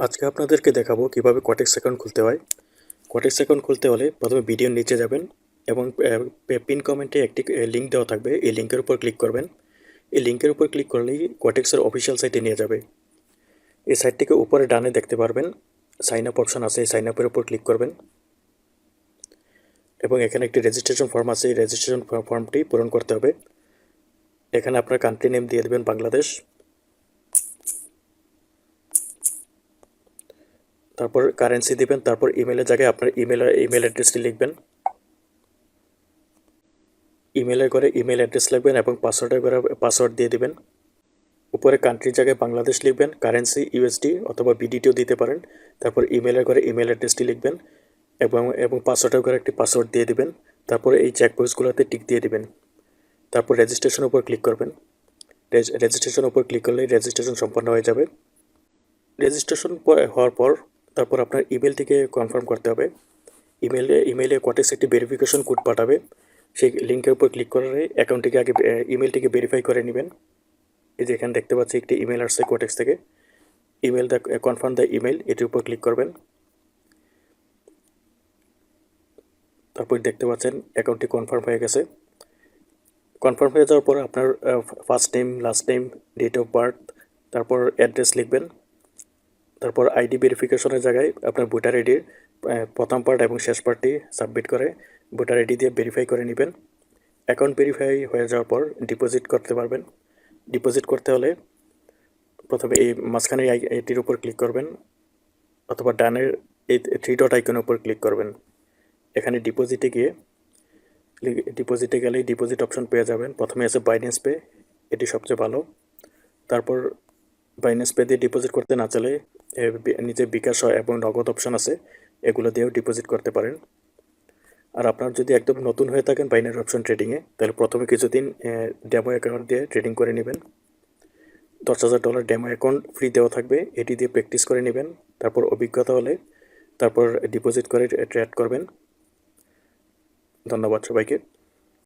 আজকে আপনাদেরকে দেখাবো কীভাবে কটেক্স অ্যাকাউন্ট খুলতে হয়। কটেক্স অ্যাকাউন্ট খুলতে হলে প্রথমে ভিডিওর নিচে যাবেন এবং পিন কমেন্টে একটি লিঙ্ক দেওয়া থাকবে। এই লিঙ্কের উপর ক্লিক করবেন। এই লিঙ্কের উপর ক্লিক করলেই কটেক্সের অফিসিয়াল সাইটে নিয়ে যাবে। এই সাইটটিকে উপরে ডানে দেখতে পারবেন। সাইন আপ অপশন আছে, এই সাইন আপের উপর ক্লিক করবেন। এবং এখানে একটি রেজিস্ট্রেশন ফর্ম আছে, এই রেজিস্ট্রেশন ফর্মটি পূরণ করতে হবে। এখানে আপনার কান্ট্রি নেম দিয়ে দেবেন বাংলাদেশ। তারপর কারেন্সি দিবেন, তারপর ইমেলের জায়গায় আপনার ইমেল ইমেল অ্যাড্রেসটি লিখবেন। ইমেলের করে ইমেল অ্যাড্রেস লিখবেন এবং পাসওয়ার্ডের করে পাসওয়ার্ড দিয়ে দিবেন। উপরে কান্ট্রির জায়গায় বাংলাদেশ লিখবেন কারেন্সি ইউএসডি অথবা বিডিটিও দিতে পারেন। তারপর ইমেলের করে ইমেল অ্যাড্রেসটি লিখবেন এবং এবং পাসওয়ার্ডের করে একটি পাসওয়ার্ড দিয়ে দিবেন। তারপরে এই চেকবক্সগুলোতে টিক দিয়ে দিবেন। তারপর রেজিস্ট্রেশন উপর ক্লিক করবেন। রেজিস্ট্রেশন উপর ক্লিক করলেই রেজিস্ট্রেশন সম্পন্ন হয়ে যাবে। রেজিস্ট্রেশন হওয়ার পর তারপর আপনার ইমেলটিকে কনফার্ম করতে হবে। ইমেলে ইমেলে কটেক্স একটি ভেরিফিকেশন কোড পাঠাবে। সেই লিঙ্কের উপর ক্লিক করে অ্যাকাউন্টটিকে আগে ইমেলটিকে ভেরিফাই করে নেবেন। এই যে এখানে দেখতে পাচ্ছি একটি ইমেল আসছে কোটেক্স থেকে। Email the confirm the email এটির উপর ক্লিক করবেন। তারপর দেখতে পাচ্ছেন অ্যাকাউন্টটি কনফার্ম হয়ে গেছে। কনফার্ম হয়ে যাওয়ার পর আপনার first name last name date of birth তারপর অ্যাড্রেস লিখবেন। তারপর আইডি ভেরিফিকেশনের জায়গায় আপনার ভোটার আইডির প্রথম পার্ট এবং শেষ পার্টটি সাবমিট করে ভোটার আইডি দিয়ে ভেরিফাই করে নেবেন। অ্যাকাউন্ট ভেরিফাই হয়ে যাওয়ার পর ডিপোজিট করতে পারবেন। ডিপোজিট করতে হলে প্রথমে এই মাঝখানে এটির উপর ক্লিক করবেন অথবা ডানের এই থ্রি ডট আইকনের উপর ক্লিক করবেন। এখানে ডিপোজিটে গিয়ে ডিপোজিটে গেলেই ডিপোজিট অপশন পেয়ে যাবেন। প্রথমে আছে বাইন্যান্স পে এটি সবচেয়ে ভালো। তারপর বাইন্যান্স পে দিয়ে ডিপোজিট করতে না চাইলে নিজে বিকাশ হয় এবং নগদ অপশন আছে, এগুলো দিয়েও ডিপোজিট করতে পারেন। আর আপনার যদি একদম নতুন হয়ে থাকেন বাইনারি অপশন ট্রেডিংয়ে তাহলে প্রথমে কিছুদিন ডেমো অ্যাকাউন্ট দিয়ে ট্রেডিং করে নেবেন। দশ হাজার ডলার ডেমো অ্যাকাউন্ট ফ্রি দেওয়া থাকবে, এটি দিয়ে প্র্যাকটিস করে নেবেন। তারপর অভিজ্ঞতা হলে তারপর ডিপোজিট করে ট্রেড করবেন। ধন্যবাদ সবাইকে।